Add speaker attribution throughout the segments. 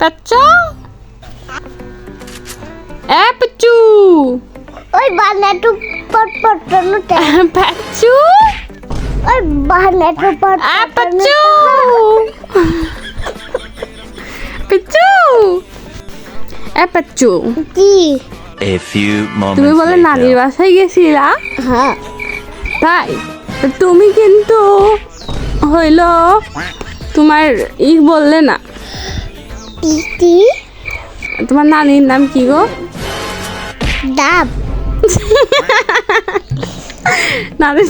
Speaker 1: পাচ্চু এ পাচ্চু
Speaker 2: ওই বানাটু পট পট টনুতে
Speaker 1: পাচ্চু
Speaker 2: ওই বানাটু পট
Speaker 1: এ পাচ্চু পাচ্চু এ পাচ্চু
Speaker 2: কি
Speaker 3: A few moments
Speaker 1: তুমি বলে নানির বাসায় গেছিলা?
Speaker 2: হ্যাঁ।
Speaker 1: তাই তুমি কিন্তু হইল তোমার ই বললে না।
Speaker 2: টিটি
Speaker 1: তোমার নানির নাম কি গো?
Speaker 2: ডাব।
Speaker 1: নানির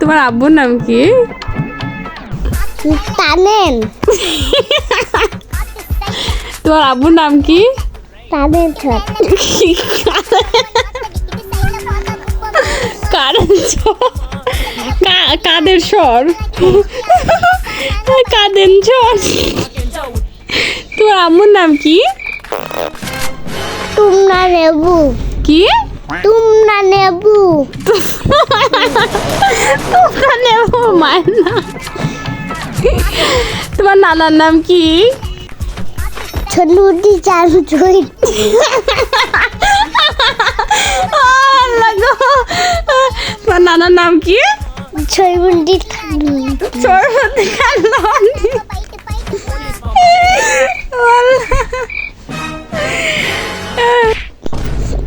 Speaker 1: তোমার আব্বুর নাম কি?
Speaker 2: টানেন
Speaker 1: তোমার আব্বুর নাম কি?
Speaker 2: টানেন
Speaker 1: কাদের স্বর? স্বর তোমার আম্মুর নাম কি?
Speaker 2: তুমনা নেবু।
Speaker 1: কি?
Speaker 2: তুমনা নেবু।
Speaker 1: তোমরা নেব মায়ের নাম। তোমার নানার নাম কি?
Speaker 2: ছনুটি চান চুই
Speaker 1: তোমার নানার নাম কি?
Speaker 2: ছয়মুন্ডি খালু
Speaker 1: সরস্বতী কান্ডন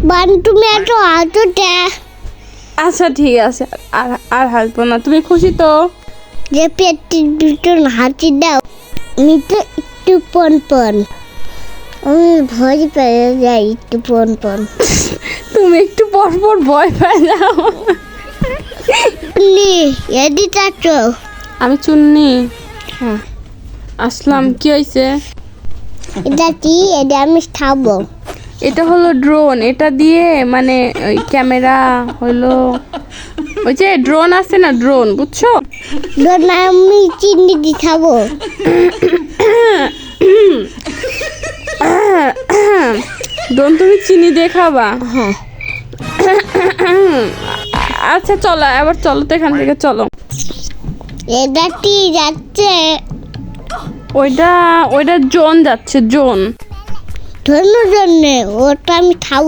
Speaker 2: বান তুমি এত হাতটা
Speaker 1: আচ্ছা ঠিক আছে। আর আর হাসবো না। তুমি খুশি তো?
Speaker 2: যে পেটের ভিতর হাতি দাও আমি তো একটু পন পন। আমি ভয় পেয়ে যাই একটু পন পন।
Speaker 1: তুমি একটু পর পর ভয় পেয়ে যাও।
Speaker 2: এদি চাচ্ছ
Speaker 1: আমি চুন্নি।
Speaker 2: হ্যাঁ।
Speaker 1: আসলাম কি হয়েছে
Speaker 2: এটা কি? এটা আমি খাব
Speaker 1: এটা হলো ড্রোন এটা দিয়ে মানে ওই ক্যামেরা হলো ওই যে ড্রোন আছে না ড্রোন বুঝছ?
Speaker 2: ধর আমি চিনি দি খাব
Speaker 1: ড্রোন তুমি চিনি দিয়ে খাবা।
Speaker 2: হ্যাঁ।
Speaker 1: আচ্ছা চলো এবার চলো তো এখান থেকে চলো।
Speaker 2: এটা কি যাচ্ছে?
Speaker 1: ওইটা ওইটা জোন যাচ্ছে জোন।
Speaker 2: ধন্য জন্যে ওটা আমি খাব।